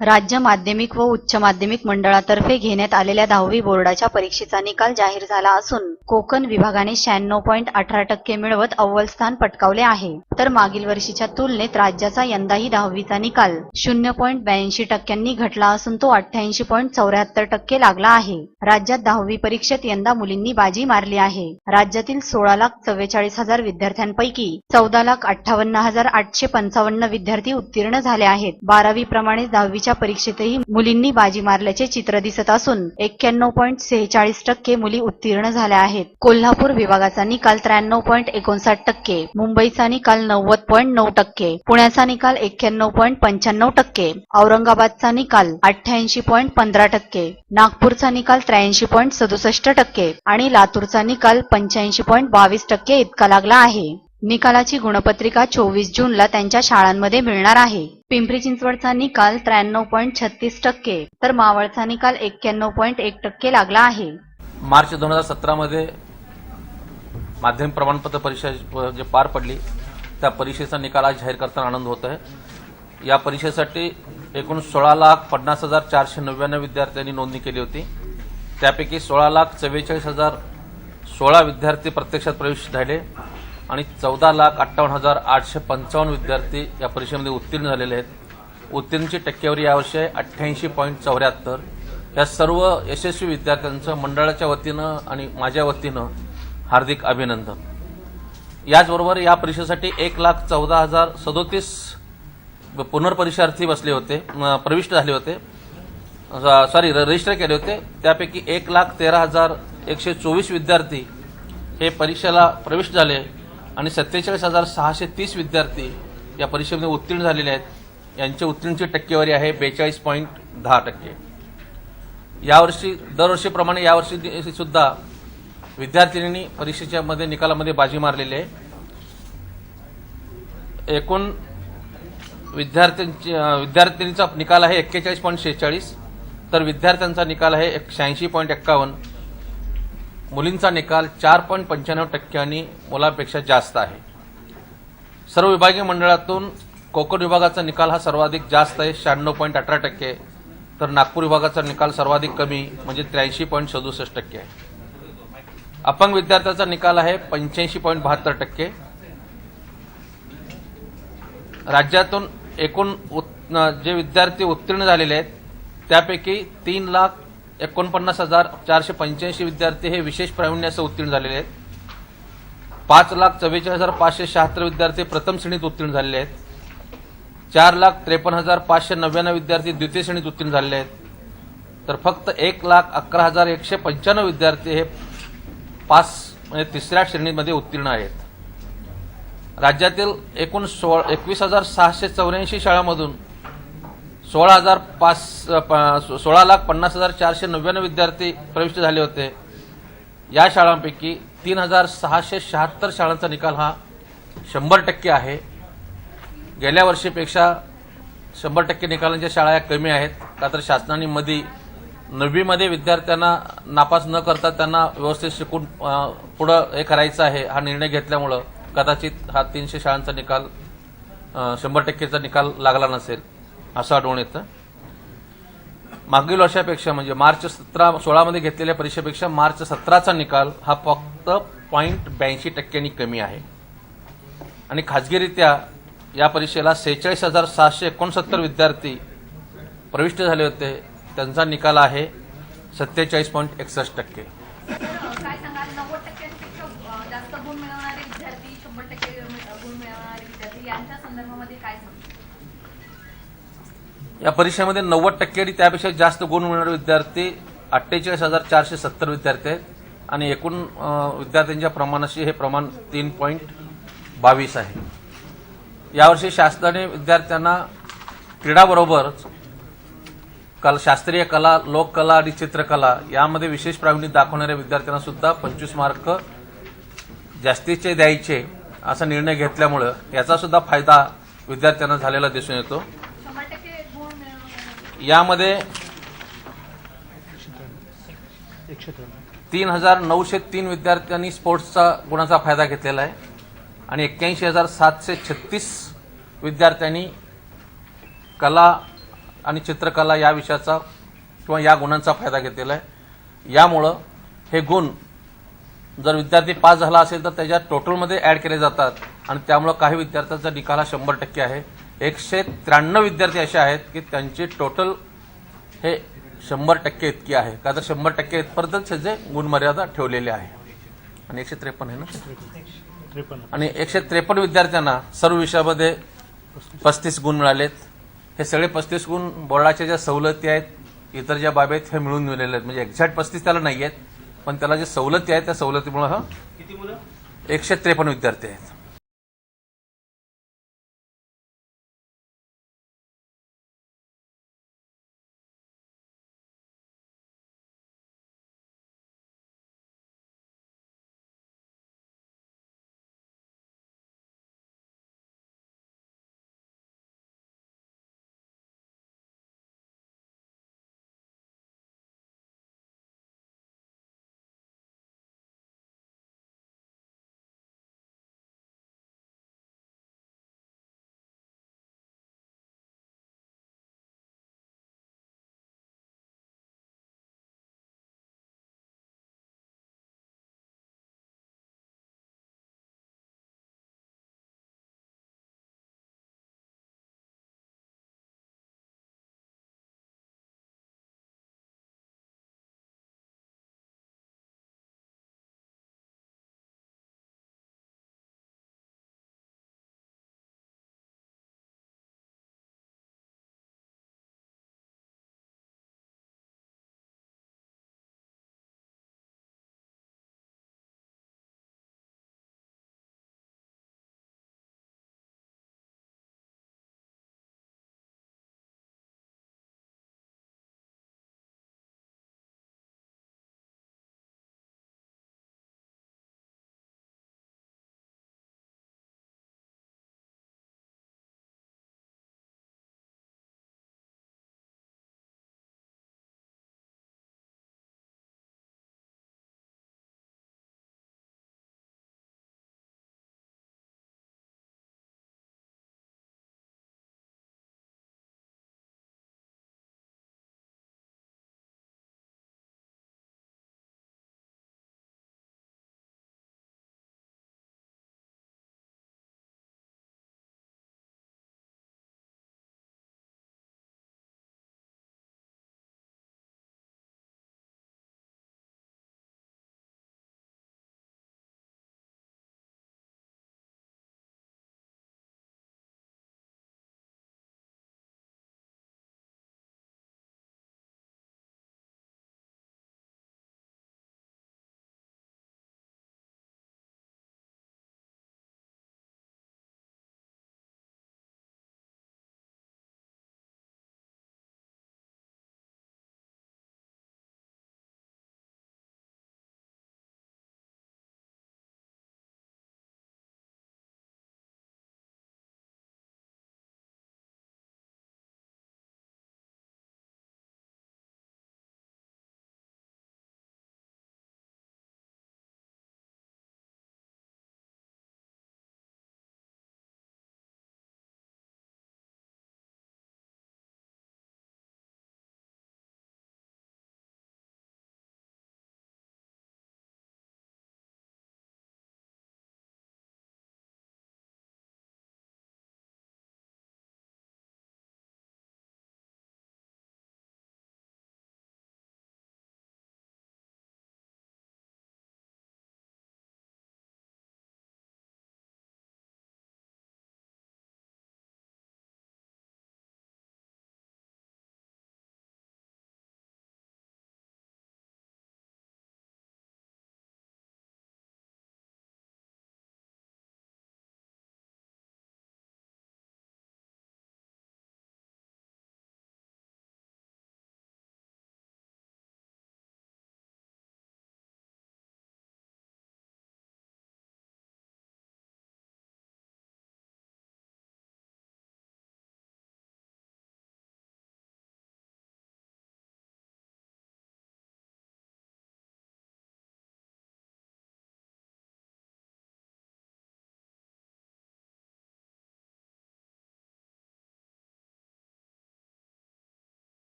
राज्य माध्यमिक व उच्च माध्यमिक मंडळातर्फे घेण्यात आलेल्या दहावी बोर्डाच्या परीक्षेचा निकाल जाहीर झाला असून कोकण विभागाने शहाण्णव पॉईंट अठरा टक्के मिळवत अव्वल स्थान पटकावले आहे. तर मागील वर्षीच्या तुलनेत राज्याचा यंदाही दहावीचा निकाल शून्य पॉईंट ब्याऐंशी टक्क्यांनी घटला असून तो अठ्ठ्याऐंशी पॉईंट चौऱ्याहत्तर टक्के लागला आहे. राज्यात दहावी परीक्षेत यंदा मुलींनी बाजी मारली आहे. राज्यातील सोळा लाख चव्वेचाळीस हजार विद्यार्थ्यांपैकी चौदा लाख अठ्ठावन्न हजार आठशे पंचावन्न विद्यार्थी उत्तीर्ण झाले आहेत. बारावी प्रमाणे दहावीच्या परीक्षेतही मुलींनी बाजी मारल्याचे चित्र दिसत असून एक्क्याण्णव पॉईंट सेहेचाळीस टक्के मुली उत्तीर्ण झाल्या आहेत. कोल्हापूर विभागाचा निकाल त्र्याण्णव पॉईंट एकोणसाठ टक्के मुंबईचा निकाल नव्वद पॉईंट नऊ टक्के पुण्याचा निकाल एक्क्याण्णव पॉईंट पंच्याण्णव टक्के औरंगाबादचा निकाल अठ्ठ्याऐंशी पॉईंट पंधरा टक्के नागपूरचा निकाल त्र्याऐंशी पॉईंट सदुसष्ट टक्के आणि लातूरचा निकाल पंच्याऐंशी पॉईंट बावीस टक्के इतका लागला आहे. निकालाची गुणपत्रिका चोवीस जूनला त्यांच्या शाळांमध्ये मिळणार आहे. पिंपरी चिंचवडचा निकाल त्र्याण्णव पॉईंट छत्तीस टक्के तर मावळचा निकाल एक्क्याण्णव पॉईंट एक टक्के लागला आहे. मार्च दोन हजार सतरामध्ये माध्यमिक प्रमाणपत्र परीक्षा जे पार पडली त्या परीक्षेचा निकाल आज जाहीर करताना आनंद होत आहे. या परीक्षेसाठी एकूण सोळा लाख पन्नास हजार चारशे नव्याण्णव विद्यार्थ्यांनी नोंदणी केली होती. त्यापैकी सोळा लाख चव्वेचाळीस हजार सोळा विद्यार्थी प्रत्यक्षात प्रवेश झाले. आणि चौदा लाख अठ्ठावन्न हजार आठशे पंचावन्न विद्यार्थी या परीक्षेमध्ये उत्तीर्ण झालेले आहेत. उत्तीर्णची टक्केवारी यावर्षी आहे अठ्ठ्याऐंशी पॉईंट चौऱ्याहत्तर. या सर्व यशस्वी विद्यार्थ्यांचं मंडळाच्या वतीनं आणि माझ्या वतीनं हार्दिक अभिनंदन. याचबरोबर या परीक्षेसाठी एक लाख चौदा हजार सदोतीस पुनर्परीक्षार्थी बसले होते प्रविष्ट झाले होते. सॉरी रजिस्टर केले होते. त्यापैकी एक लाख तेरा हजार एकशे चोवीस विद्यार्थी हे परीक्षेला प्रविष्ट झाले. आणि सत्तेचाळीस हजार सहाशे तीस विद्यार्थी या परीक्षेमध्ये उत्तीर्ण झालेले आहेत. यांची उत्तीर्णची टक्केवारी आहे बेचाळीस पॉईंट दहा टक्के. यावर्षी दरवर्षीप्रमाणे यावर्षी सुद्धा विद्यार्थिनींनी परीक्षेच्या मध्ये निकालामध्ये बाजी मारलेली आहे. एकूण विद्यार्थ्यांची विद्यार्थिनीचा निकाल आहे एक्केचाळीस पॉईंट शेहेचाळीस तर विद्यार्थ्यांचा निकाल आहे एक शहाऐंशी पॉईंट एक्कावन्न. मुलींचा निकाल चार पॉईंट पंच्याण्णव टक्क्यांनी मुलांपेक्षा जास्त आहे. सर्व विभागीय मंडळातून कोकण विभागाचा निकाल हा सर्वाधिक जास्त आहे शहाण्णव पॉईंट अठरा टक्के. तर नागपूर विभागाचा निकाल सर्वाधिक कमी म्हणजे त्र्याऐंशी पॉईंट सदुसष्ट टक्के आहे. अपंग विद्यार्थ्याचा निकाल आहे पंच्याऐंशी पॉईंट बहात्तर टक्के. राज्यातून एकूण जे विद्यार्थी उत्तीर्ण झालेले आहेत त्यापैकी तीन लाख एकोणपन्नास हजार चारशे पंच्याऐंशी विद्यार्थी हे विशेष प्रावीण्यासह उत्तीर्ण झालेले आहेत. पाच लाख चव्वेचाळीस हजार पाचशे शहात्तर विद्यार्थी प्रथम श्रेणीत उत्तीर्ण झालेले आहेत. चार लाख त्रेपन्न हजार पाचशे नव्याण्णव विद्यार्थी द्वितीय श्रेणीत उत्तीर्ण झालेले आहेत. तर फक्त एक लाख अकरा हजार एकशे पंच्याण्णव विद्यार्थी हे पास म्हणजे तिसऱ्या श्रेणीमध्ये उत्तीर्ण आहेत. राज्यातील एकूण सोळा एकवीस हजार सहाशे चौऱ्याऐंशी शाळांमधून सोळा हजार पाच सोळा लाख पन्नास हजार चारशे नव्याण्णव विद्यार्थी प्रविष्ट झाले होते. या शाळांपैकी तीन हजार सहाशे शहात्तर शाळांचा निकाल हा शंभर टक्के आहे. गेल्या वर्षीपेक्षा शंभर टक्के निकालांच्या शाळा या कमी आहेत. का तर शासनाने मध्ये नववीमध्ये विद्यार्थ्यांना नापास न करता त्यांना व्यवस्थित शिकून पुढं हे करायचं आहे हा निर्णय घेतल्यामुळं कदाचित हा तीनशे शाळांचा निकाल शंभर टक्केचा निकाल लागला नसेल. असं आढळून येतं. मागील वर्षापेक्षा म्हणजे मार्च सतरा सोळामध्ये घेतलेल्या परीक्षेपेक्षा मार्च सतराचा निकाल हा फक्त पॉईंट ब्याऐंशी टक्क्यांनी कमी आहे. आणि खाजगीरित्या या परीक्षेला सेहेचाळीस हजार सहाशे एकोणसत्तर विद्यार्थी प्रविष्ट झाले होते. त्यांचा निकाल आहे सत्तेचाळीस पॉईंट एकसष्ट टक्के काय सांगाल नव्वद टक्क्यांपेक्षा अ, जास्त गुण मिळवणारे विद्यार्थी शंभर टक्के मिळ- गुण मिळवणारे विद्यार्थी यांच्या संदर्भामध्ये काय सांगाल या परीक्षेमध्ये नव्वद टक्के आणि त्यापेक्षा जास्त गुण मिळणारे विद्यार्थी अठ्ठेचाळीस हजार चारशे सत्तर विद्यार्थी आहेत. आणि एकूण विद्यार्थ्यांच्या प्रमाणाशी हे प्रमाण तीन पॉईंट बावीस आहे. यावर्षी शासनाने विद्यार्थ्यांना क्रीडाबरोबरच कल शास्त्रीय कला लोककला आणि चित्रकला यामध्ये विशेष प्रावीण्य दाखवणाऱ्या विद्यार्थ्यांना सुद्धा पंचवीस मार्क जास्तीचे द्यायचे असा निर्णय घेतल्यामुळं याचा सुद्धा फायदा विद्यार्थ्यांना झालेला दिसून येतो शंभर टक्के गुण मिळवणारे यामध्ये तीन हजार नऊशे तीन विद्यार्थ्यांनी स्पोर्ट्सचा गुणाचा फायदा घेतलेला आहे. आणि एक्क्याऐंशी हजार सातशे छत्तीस विद्यार्थ्यांनी कला आणि चित्रकला या विषयाचा किंवा या गुणांचा फायदा घेतलेला आहे. यामुळं हे गुण जर विद्यार्थी पास झाला असेल तर त्याच्या टोटलमध्ये ॲड केले जातात. आणि त्यामुळं काही विद्यार्थ्यांचा निकाल हा शंभर टक्के आहे. एकशे त्र्याण्णव विद्यार्थी असे आहेत की त्यांची टोटल हे शंभर टक्के इतकी आहे. का तर शंभर टक्के इथपर्यंतच ह्याचे गुणमर्यादा ठेवलेली आहे. आणि एकशे त्रेपन्न आहे ना? त्रेपन्न. आणि एकशे त्रेपन्न विद्यार्थ्यांना सर्व विषयामध्ये पस्तीस गुण मिळालेत. हे सगळे पस्तीस गुण बोर्डाच्या ज्या सवलती आहेत इतर ज्या बाबी आहेत हे मिळून मिळालेले आहेत. म्हणजे एक्झॅक्ट पस्तीस त्याला नाही आहेत पण त्याला जे सवलती आहेत त्या सवलतीमुळे हा एकशे त्रेपन्न विद्यार्थी आहेत.